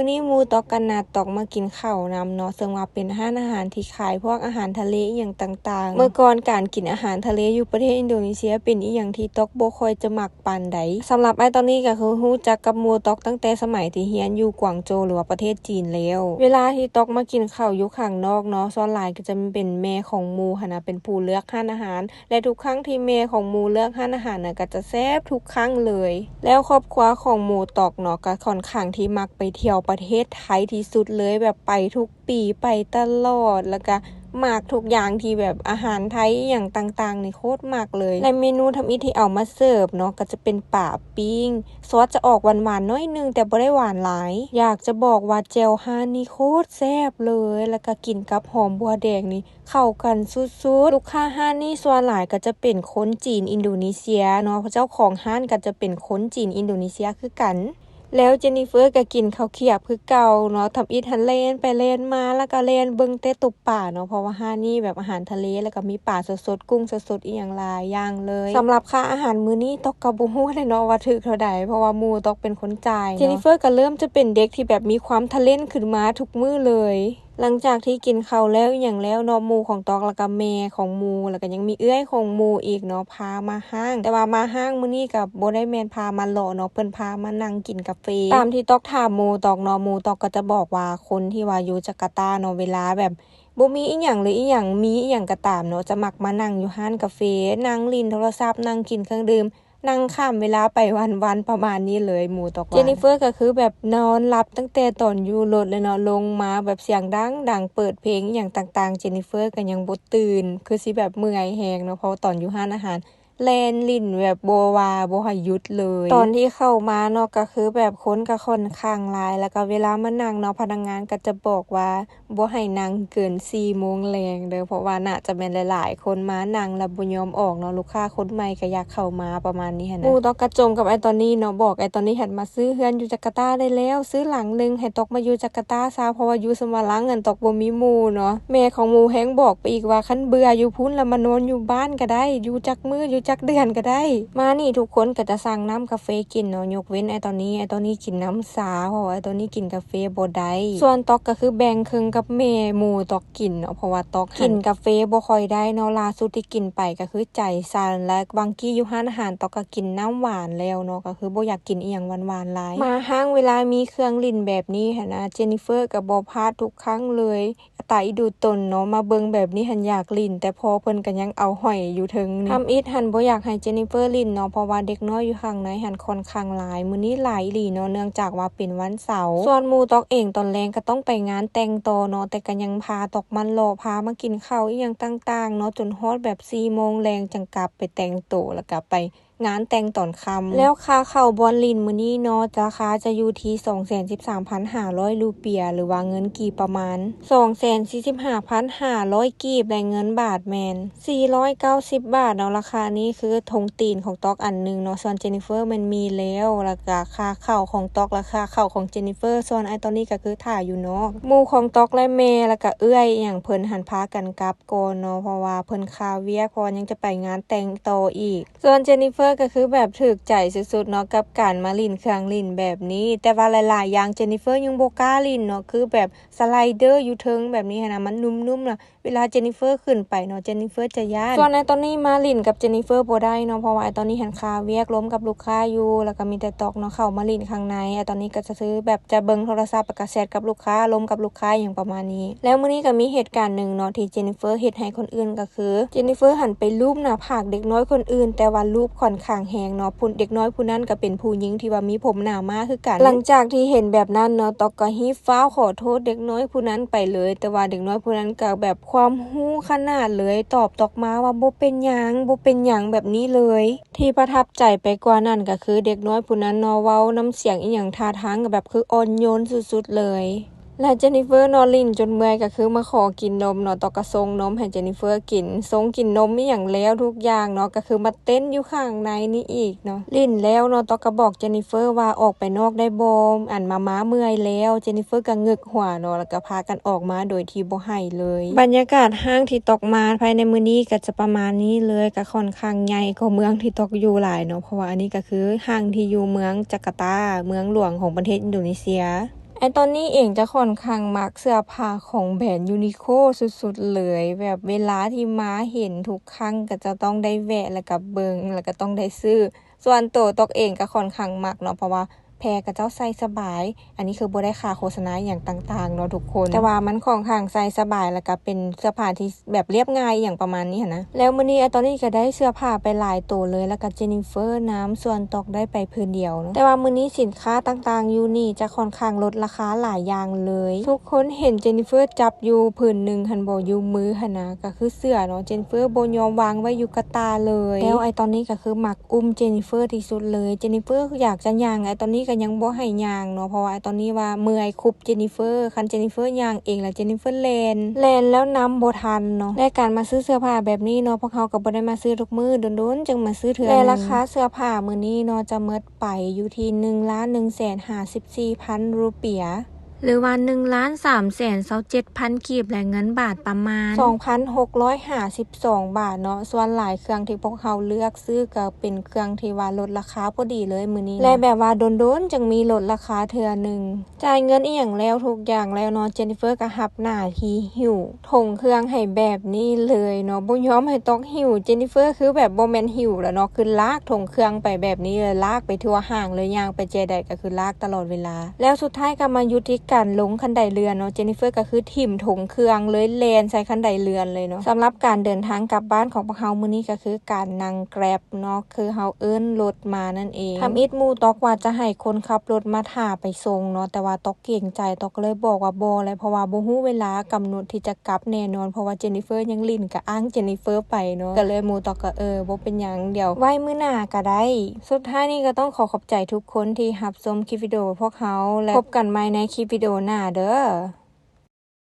มื้อนี้มูตอกกันนาตอกมากินข้าวนำเนาะซึ่งว่าเป็นร้านอาหารที่ขายพวกอาหารทะเลอย่างต่างๆ เมื่อก่อนการกินอาหารทะเลอยู่ประเทศอินโดนีเซียเป็นอีหยังที่ตอกบ่ค่อยจะมักปานใดสำหรับไอ้ตอนนี้ก็คือรู้จักกับมูตอกตั้งแต่สมัยที่เรียนอยู่กวางโจวหรือว่าประเทศจีนแล้ว เวลาที่ตอกมากินข้าวอยู่ข้างนอกเนาะส่วนหลายก็จะเป็นแม่ของมูหนะเป็นผู้เลือกร้านอาหาร และทุกครั้งที่แม่ของมูเลือกร้านอาหารน่ะก็จะแซ่บทุกครั้งเลย แล้วครอบครัวของมูตอกเนาะก็ค่อนข้างที่มักไปเที่ยวประเทศไทยที่สุดเลยแบบไปทุกปีไปตลอดแล้วก็มากทุกอย่างที่แบบอาหารไทยอย่างต่างๆนี่โคตรมากเลย และเมนูทำอิที่เอามาเสิร์ฟเนาะก็จะเป็นป่าปิ้งซอสจะออกหวานๆน้อยนึงแต่บ่ได้หวานหลาย อยากจะบอกว่าเจลฮานี่โคตรแซ่บเลย แล้วก็กินกับหอมบัวแดงนี่เข้ากันสุดๆลูกค้าห้านนี่ส่วนหลายก็จะเป็นคนจีนอินโดนีเซียเนาะเจ้าของห้านก็จะเป็นคนจีนอินโดนีเซียคือกัน แล้วเจนนิเฟอร์ก็กินข้าวเขียบคือเก่าเนาะทำอีทันเล่นไปเล่นมาแล้วก็เล่นเบิงเตะตุบป่าเนาะเพราะว่าห้านี่แบบอาหารทะเลแล้วก็มีป่าสดๆกุ้งสดๆอีอย่างลายย่างเลยสำหรับค่าอาหารมื้อนี้ตกกระบูฮู้เลยเนาะว่าถึกเท่าใดเพราะว่ามูตกเป็นคนจ่ายเจนนิเฟอร์ก็เริ่มจะเป็นเด็กที่แบบมีความทะเลนขึ้นมาทุกมื้อเลย หลังจากที่กินข้าวแล้วอย่างแล้วเนาะหมูของตอกแล้วก็แม่ของหมูแล้วก็ยังมีเอื้อยของหมูอีกเนาะพามาห้าง แต่ว่ามาห้างมื้อนี้ก็บ่ได้แมนพามาเลาะเนาะเพิ่นพามานั่งกินกาแฟตามที่ตอกถามหมูตอกเนาะหมูตอกก็จะบอกว่าคนที่ว่าอยู่จาการ์ตาเนาะเวลาแบบบ่มีอีหยังหรืออีหยังมีอีหยังก็ตามเนาะจะมักมานั่งอยู่ร้านกาแฟนั่งลิ้นโทรศัพท์นั่งกินเครื่องดื่ม นั่งข้ามเวลาไปวันๆประมาณนี้เลยหมูตอกเจนนิเฟอร์ก็คือแบบนอนหลับตั้งแต่ตอนอยู่รถเลยเนาะลงมาแบบเสียงดังดังเปิดเพลงอย่างต่างๆ เจนนิเฟอร์ก็ยังบ่ตื่น คือสิแบบเมื่อยแหงเนาะเพราะตอนอยู่ห้านอาหาร แลนลิ้นแบบบ่ว่าบ่ให้หยุดเลย ตอนที่เข้ามาเนาะก็คือแบบค้นก็ค่อนข้างลาย แล้วก็เวลามานั่งเนาะพนักงานก็จะบอกว่าบ่ให้นั่งเกิน4โมงแรงเด้อเพราะว่าน่าจะแม่นหลายๆ คนมานั่งแล้วบ่ยอมออกเนาะลูกค้าคนใหม่ก็อยากเข้ามาประมาณนี้หันะหมู่ตอกกระจมกับไอตอนนี้เนาะบอกไอตอนนี้หันมาซื้อเฮือนอยู่จาการ์ตาได้แล้ว ซื้อหลังนึงให้ตอกมาอยู่จาการ์ตาซะเพราะว่าอยู่สมาลังเงินตอกบ่มีมูเนาะแม่ของมูแฮงบอกไปอีกว่าคันเบื่ออยู่พุ่นแล้วมานอนอยู่บ้านก็ได้อยู่จักมื้ออยู่จักเดือนก็ได้ มานี่ทุกคนก็จะสั่งน้ำกาแฟกินเนาะยกเว้นไอ้ตอนนี้ไอ้ตอนนี้กินน้ำสาเพราะว่าไอ้ตอนนี้กินกาแฟบ่ได้ส่วนตอกก็คือแบ่งครึ่งกับแม่หมู่ตอกกินเนาะเพราะว่าตอกกินกาแฟบ่ค่อยได้เนาะล่าสุดที่กินไปก็คือใจสั่นและบางกี้อยู่ร้านอาหารตอกก็กินน้ำหวานแล้วเนาะก็คือบ่อยากกินอีหยังหวานๆหลายมาห้างเวลามีเครื่องลิ่นแบบนี้หันนะเจนนิเฟอร์ก็บ่พลาดทุกครั้งเลยตาอีดูตนเนาะมาเบิ่งแบบนี้หันอยากลิ่น แต่พอเพิ่นก็ยังเอาห้อยอยู่ถึงนี่ทำอีทหันบ่อยากให้เจนนิเฟอร์ลินเนาะเพราะว่าเด็กน้อยอยู่ข้างในหันค่อนข้างหลาย มื้อนี้หลายหลีเนาะเนื่องจากว่าเป็นวันเสาร์ส่วนหมู่ตอกเองตอนแรงก็ต้องไปงานแต่งโตเนาะแต่ก็ยังพาตอกมันรอพามากินข้าวอีหยังต่างๆเนาะจนฮอดแบบ4โมงแรงจังกลับไปแต่งโตแล้วก็ไป งานแต่งตอนคำแล้วค่าเข้าบอลลินมือนี้เนาะราคาจะอยู่ที่213,500 รูเปีย หรือว่าเงินกีบประมาณ 245,500 กีบและเงินบาทแมน 490 บาทเนาะราคานี้คือธงตีนของตอกอันหนึงเนาะส่วนเจนนิเฟอร์มันมีแล้วแล้วก็ค่าเข้าของตอกราคาเข้าของเจนนิเฟอร์ส่วนไอตอนนี้ก็คือถ่ายอยู่เนาะมูของตอกและแม่แล้วก็เอื้อยอย่างเพิ่นหันพากันกลับโกนเนาะเพราะว่าเพิ่นคาเวียพรยังจะไปงานแต่งโตออีก ส่วนเจนนิเฟอร์ก็คือแบบถึกใจสุดๆเนาะกับการมาลินเครื่องลินแบบนี้ แต่ว่าหลายๆอย่างเจนนิเฟอร์ยังโบก้าลินเนาะคือแบบสไลเดอร์อยู่เทิงแบบนี้นะมันนุ่มๆน่ะเวลาเจนนิเฟอร์ขึ้นไปเนาะเจนนิเฟอร์จะย้านส่วนในตอนนี้มาลินกับเจนนิเฟอร์บ่ได้เนาะเพราะว่าไอตอนนี้หันคาเวียกล้มกับลูกค้าอยู่แล้วก็มีแต่ตอกเนาะเข้ามาลินข้างในไอตอนนี้ก็จะซื้อแบบจะเบิ่งโทรศัพท์แล้วก็แชทกับลูกค้าล้มกับลูกค้าอย่างประมาณนี้ แล้วมื้อนี้ก็มีเหตุการณ์หนึ่งเนาะที่เจนนิเฟอร์เฮ็ดให้คนอื่นก็คือเจนนิเฟอร์หันไปรูปหน้าผากเด็กน้อยคนอื่น แต่ว่ารูปค่อนข้างแฮงเนาะผู้เด็กน้อยผู้นั้นก็เป็นผู้หญิงที่ว่ามีผมหนามากคือกันหลังจากที่เห็นแบบนั้นเนาะตอกก็ฮีฟ้าขอโทษเด็กน้อยผู้นั้นไปเลย แต่ว่าเด็กน้อยผู้นั้นก็แบบความหู้ขนาดเลยตอบตอกมาว่าบ่เป็นหยังบ่เป็นหยังแบบนี้เลย ที่ประทับใจไปกว่านั้นก็คือเด็กน้อยผู้นั้นเนาะเว้าน้ำเสียงอีหยังท่าทางก็แบบคืออ่อนโยนสุดๆเลย และเจนนิเฟอร์นอนลินจนเมื่อยก็คือมาขอกินนมเนาะต่อกระทรงนมให้เจนนิเฟอร์กินทรงกินนมไมีอย่างแล้วทุกอย่างเนาะก็คือมาเต้นอยู่ข้างในนี่อีกเนาะลินแล้วเนาะต่อกก็บอกเจนนิเฟอร์ว่าออกไปนอกได้บ่อันมาม้าเมื่อยแล้วเจนนิเฟอร์ก็งึกหัวเนาะแล้วก็พากันออกมาโดยที่บ่ให้เลย บรรยากาศห้างที่ตกมาภายในมือนี้ก็จะประมาณนี้เลยก็ค่อนข้างใหญ่กว่าเมืองที่ตกอยู่หลายเนาะเพราะว่าอันนี้ก็คือห้างที่อยู่เมืองจาการ์ตาเมืองหลวงของประเทศอินโดนีเซีย ไอตอนนี้เองจะค่อนข้างมักเสื้อผ้าของแบรนด์ยูนิโคสุดๆเลย แบบเวลาที่มาเห็นทุกครั้งก็จะต้องได้แวะแล้วก็เบิงแล้วก็ต้องได้ซื้อ ส่วนตัวตกเองก็ค่อนข้างมักเนาะเพราะว่า แพรกับเจ้าใส่สบาย อันนี้คือบ่ได้ค่าโฆษณาอย่างต่างๆเนาะทุกคน แต่ว่ามันค่อนข้างใส่สบายแล้วก็เป็นเสื้อผ้าที่แบบเรียบง่ายอย่างประมาณนี้นะ แล้วมื้อนี้ไอตอนนี้ก็ได้เสื้อผ้าไปหลายตัวเลย แล้วก็เจนนิเฟอร์น้ำส่วนตกได้ไปพื้นเดียวเนาะแต่ว่ามื้อนี้สินค้าต่างๆอยู่นี่จะค่อนข้างลดราคาหลายอย่างเลย ทุกคนเห็นเจนนิเฟอร์จับอยู่ผืนหนึ่งหันบ่อยู่มือหันนะก็คือเสื้อเนาะเจนนิเฟอร์บ่ยอมวางไว้อยู่กับตาเลย แล้วไอตอนนี้ก็คือหมักอุ้มเจนนิเฟอร์ที่สุดเลยเจนนิเฟอร์อยากจะย่างไอตอนนี้ก็ยังบ่ให้ยางเนาะเพราะว่าตอนนี้ว่าเมื่อยคุบเจนนิเฟอร์คันเจนนิเฟอร์ยางเองแล้วเจนนิเฟอร์แลนแลนแล้วน้ำบ่ทันเนาะและการมาซื้อเสื้อผ้าแบบนี้เนาะพวกเขาก็บ่ได้มาซื้อทุกมื้อโดนๆจึงมาซื้อเถื่อนและราคาเสื้อผ้ามื้อนี้เนาะจะเมิดไปอยู่ที่1ล้าน1แสน54พันรูเปีย หรือว่า1ล้าน3แสน27พันกีบและเงินบาทประมาณ 2,652 บาทเนาะส่วนหลายเครื่องที่พวกเขาเลือกซื้อก็เป็นเครื่องที่ว่าลดราคาพอดีเลยมือนี้ และแบบว่าโดนๆจึงมีลดราคาเทือหนึ่งจ่ายเงินอีหยังแล้วทุกอย่างแล้วเนาะเจนนิเฟอร์ก็รับหน้าที่หิวถงเครื่องให้แบบนี้เลยเนาะบ่ยอมให้ตอกหิวเจนนิเฟอร์คือแบบบ่แม่นหิวแล้วเนาะคือลากถงเครื่องไปแบบนี้เลยลากไปทั่วห้างเลยย่างไปเจใดก็คือลากตลอดเวลา แล้วสุดท้ายก็มายุติการลงคันไดเรือนเนาะเจนนิเฟอร์ก็คือถิ่มถงเครื่องเลยแลนใส่คันไดเรือนเลยเนาะสำหรับการเดินทางกลับบ้านของพวกเฮามื้อนี้ก็คือการนั่งแกร็บเนาะคือเฮาเอิ้นรถมานั่นเองทำอิดมูตอกว่าจะให้คนขับรถมาท่าไปส่งเนาะแต่ว่าตอกเกรงใจตอกก็เลยบอกว่าบ่เลยเพราะว่าบ่ฮู้เวลากำหนดที่จะกลับแน่นอนเพราะว่าเจนนิเฟอร์ยังลิ้นกับอ้างเจนนิเฟอร์ไปเนาะก็เลยมูตอกก็เออบ่เป็นหยังเดี๋ยวไว้มื้อหน้าก็ได้ สุดท้ายนี้ก็ต้องขอขอบใจทุกคนที่รับชมคลิปวิดีโอพวกเขาและพบกันใหม่ในคลิปวิดีโดนาเด้อ